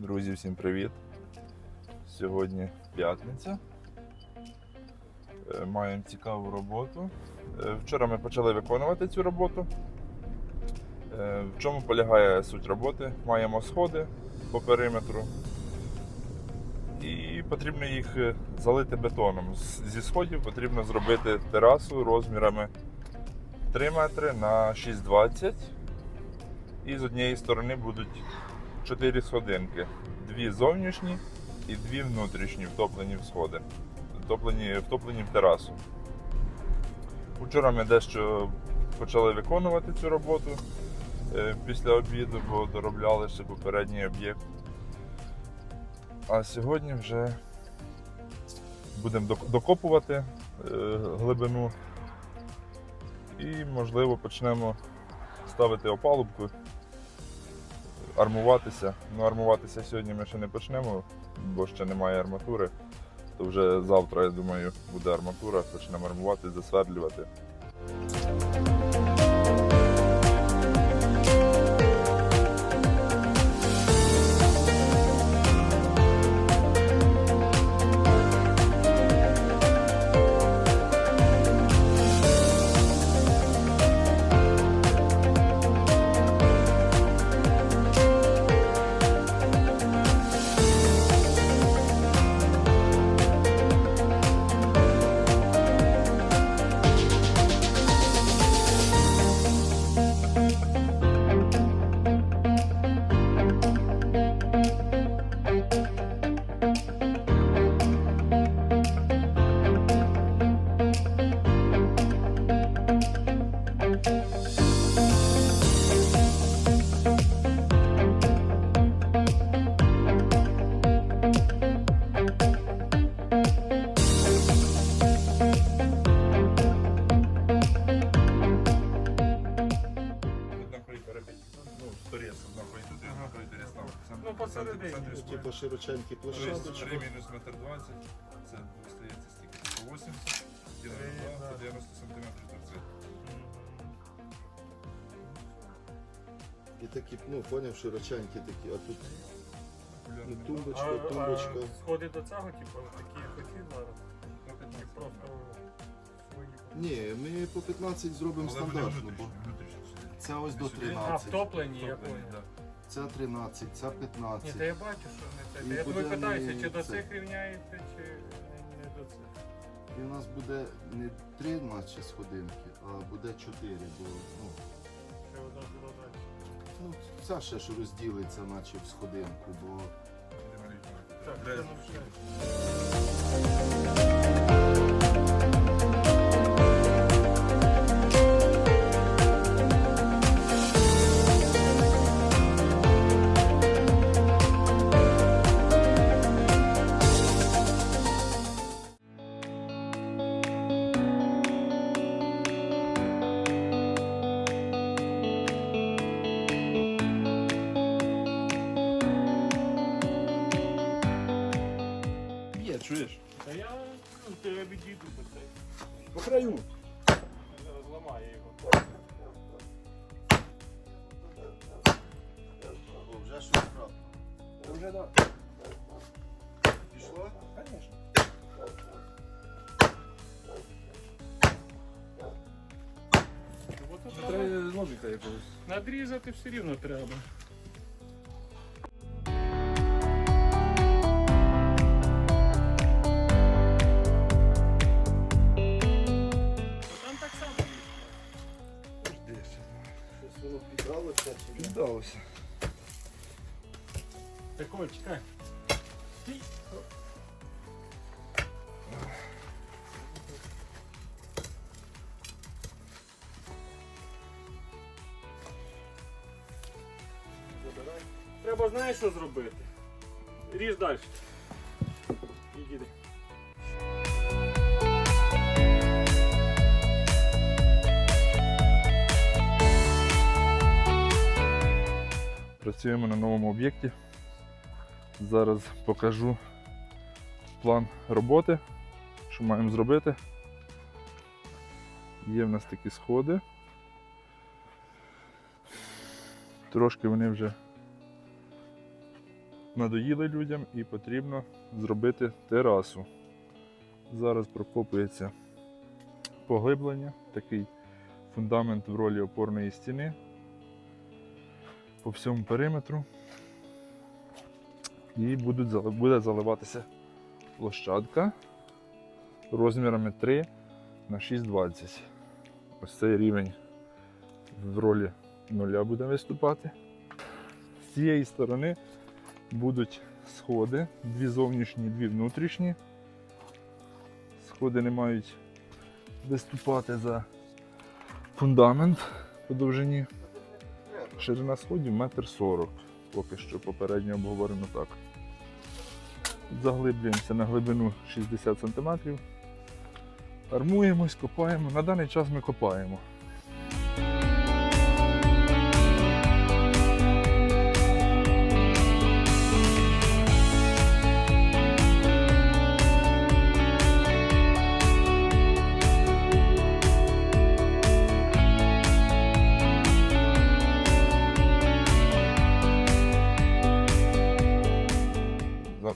Друзі, всім привіт! Сьогодні п'ятниця. Е, Маємо цікаву роботу. Е, Вчора ми почали виконувати цю роботу. Е, В чому полягає суть роботи? Маємо сходи по периметру. І потрібно їх залити бетоном. Зі сходів потрібно зробити терасу розмірами 3 метри на 6,20. І з однієї сторони будуть 4 сходинки. Дві зовнішні і дві внутрішні, втоплені в сходи. Втоплені, втоплені в терасу. Вчора ми дещо почали виконувати цю роботу е, після обіду, бо доробляли ще попередній об'єкт. А сьогодні вже будемо докопувати е, глибину і, можливо, почнемо ставити опалубку, армуватися. Ну, армуватися сьогодні ми ще не почнемо, бо ще немає арматури. То вже завтра, я думаю, буде арматура, почнемо армувати, засвердлювати. Широченькі площадочки. 3 мінус метр 20, це остається стільки 180, ділимо на 2, 90 см торцет. І такі, ну, поняв, широченькі такі, а тут ну, тумбочка, А, тумбочка. а сходи до цього, типу, такі хоті зараз. Чи просто свої. Ні, ми по 15 зробимо стандартно, бо це ось до 13. А, втоплені, я понял. Це 13, це Ні, 15. та я бачу, що не І те. Я буде тобі питаюся, не чи до це. цих рівняєте, чи не до цих. І у нас буде не 3 наче сходинки, а буде 4, бо ну, Чи одна далі. ну, ця ще ж розділиться, наче в сходинку, бо Так, це ну все. Є, чуєш? Та я ну, то я відійду до цей. По краю. Зараз зламаю його. О, вже щось правда. Вже да. Пішло? Треба Треба ножика якогось. Надрізати все рівно треба. Треба знаєш, що зробити. Ріж далі. Іди. Працюємо на новому об'єкті. Зараз покажу план роботи, що маємо зробити. Є в нас такі сходи. Трошки вони вже надоїли людям і потрібно зробити терасу. Зараз прокопується поглиблення, такий фундамент в ролі опорної стіни по всьому периметру. І буде заливатися площадка розмірами 3 на 6,20. Ось цей рівень в ролі нуля буде виступати. З цієї сторони будуть сходи, дві зовнішні, дві внутрішні. Сходи не мають виступати за фундамент по довжині. Ширина сходів 1,40 м. Поки що попередньо обговорено так. Заглиблюємося на глибину 60 см. Армуємось, копаємо. На даний час ми копаємо.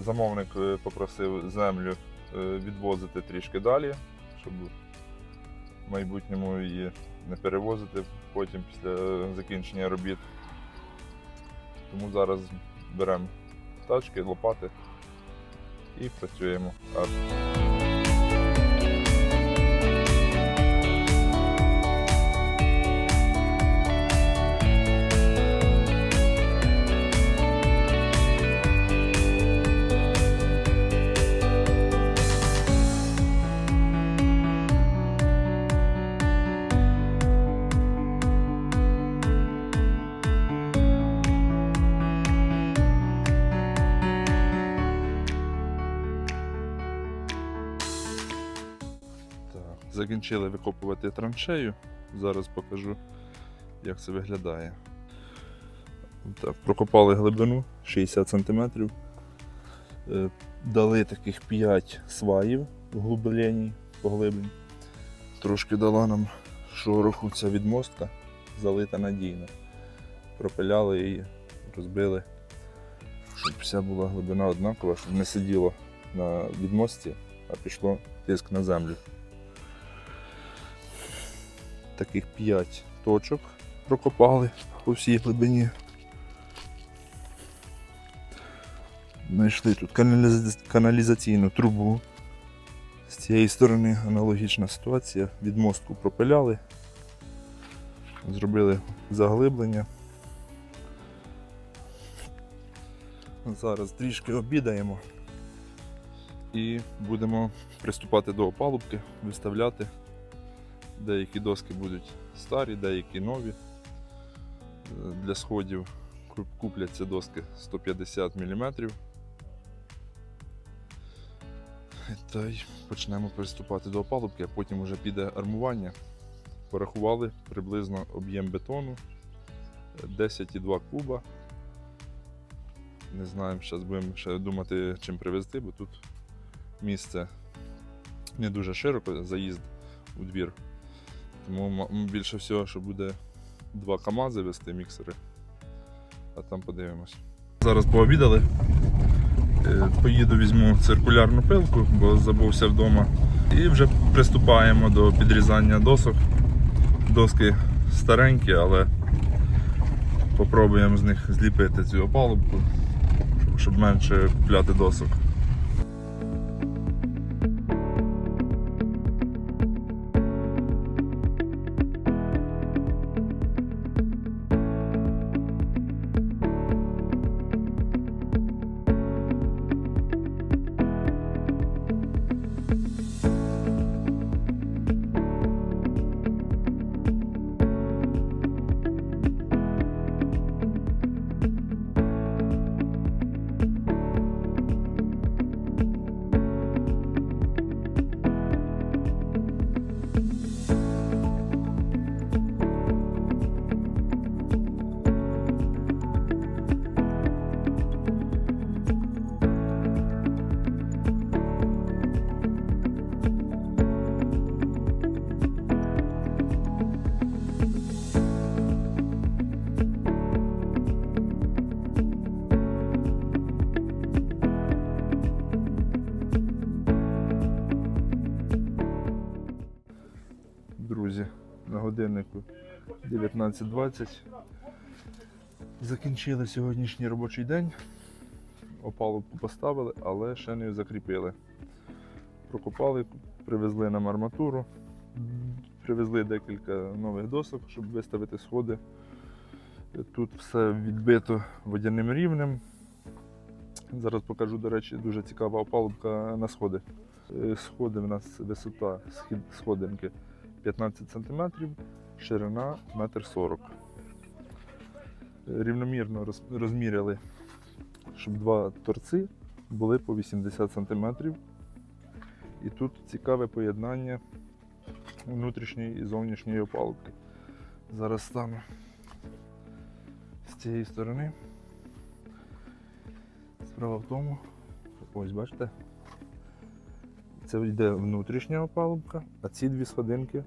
Замовник е, попросив землю е, відвозити трішки далі, щоб в майбутньому її не перевозити потім після е, закінчення робіт. Тому зараз беремо тачки, лопати і працюємо. Закінчили викопувати траншею. Зараз покажу, як це виглядає. Так, прокопали глибину 60 см. Е, Дали таких 5 сваїв углублень, поглиблень. Трошки дала нам шороху ця відмостка, залита надійно. Пропиляли її, розбили, щоб вся була глибина однакова, щоб не сиділо на відмості, а пішло тиск на землю. Таких 5 точок прокопали по всій глибині. Знайшли тут каналізаційну трубу. З цієї сторони аналогічна ситуація. Відмостку пропиляли, зробили заглиблення. Зараз трішки обідаємо і будемо приступати до опалубки, виставляти. Деякі доски будуть старі, деякі нові. Е, Для сходів купляться доски 150 мм. Та й почнемо приступати до опалубки, а потім вже піде армування. Порахували приблизно об'єм бетону е, 10,2 куба. Не знаємо, зараз будемо ще думати, чим привезти, бо тут місце не дуже широко, заїзд у двір. Тому більше всього, що буде два КАМАЗи вести міксери, а там подивимось. Зараз пообідали. Е, Поїду візьму циркулярну пилку, бо забувся вдома. І вже приступаємо до підрізання досок. Доски старенькі, але попробуємо з них зліпити цю опалубку, щоб- менше купляти досок. 19.20. Закінчили сьогоднішній робочий день. Опалубку поставили, але ще не закріпили. Прокопали, привезли нам арматуру, привезли декілька нових досок, щоб виставити сходи. Тут все відбито водяним рівнем. Зараз покажу, до речі, дуже цікава опалубка на сходи. Е, Сходи в нас висота сходинки 15 см, ширина 1,40 м. Рівномірно розміряли, щоб два торці були по 80 см. І тут цікаве поєднання внутрішньої і зовнішньої опалубки. Зараз стану з цієї сторони. Справа в тому, ось бачите, це йде внутрішня опалубка, а ці дві сходинки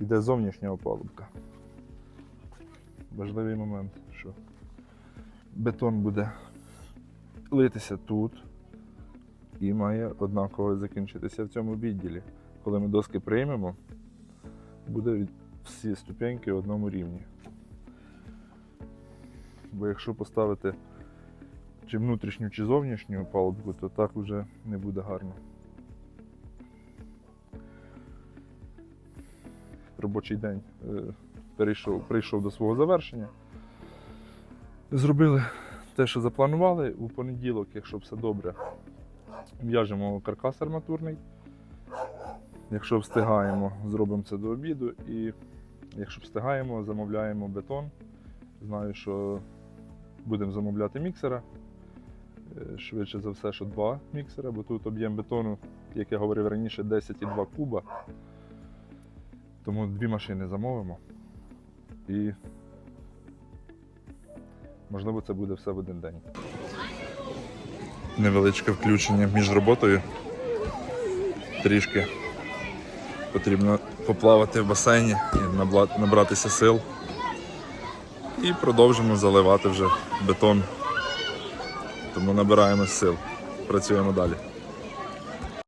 йде зовнішня опалубка. Важливий момент, що бетон буде литися тут і має однаково закінчитися в цьому відділі. Коли ми доски приймемо, буде всі ступеньки в одному рівні. Бо якщо поставити чи внутрішню, чи зовнішню палубку, то так вже не буде гарно. Робочий день е, перейшов, прийшов до свого завершення. Зробили те, що запланували. У понеділок, якщо все добре, в'яжемо каркас арматурний. Якщо встигаємо, зробимо це до обіду. І якщо встигаємо, замовляємо бетон. Знаю, що будемо замовляти міксера. Е, Швидше за все, що два міксера, бо тут об'єм бетону, як я говорив раніше, 10,2 куба. Тому дві машини замовимо. І можливо це буде все в один день. Невеличке включення між роботою. Трішки потрібно поплавати в басейні і набратися сил. І продовжимо заливати вже бетон. Тому набираємо сил. Працюємо далі.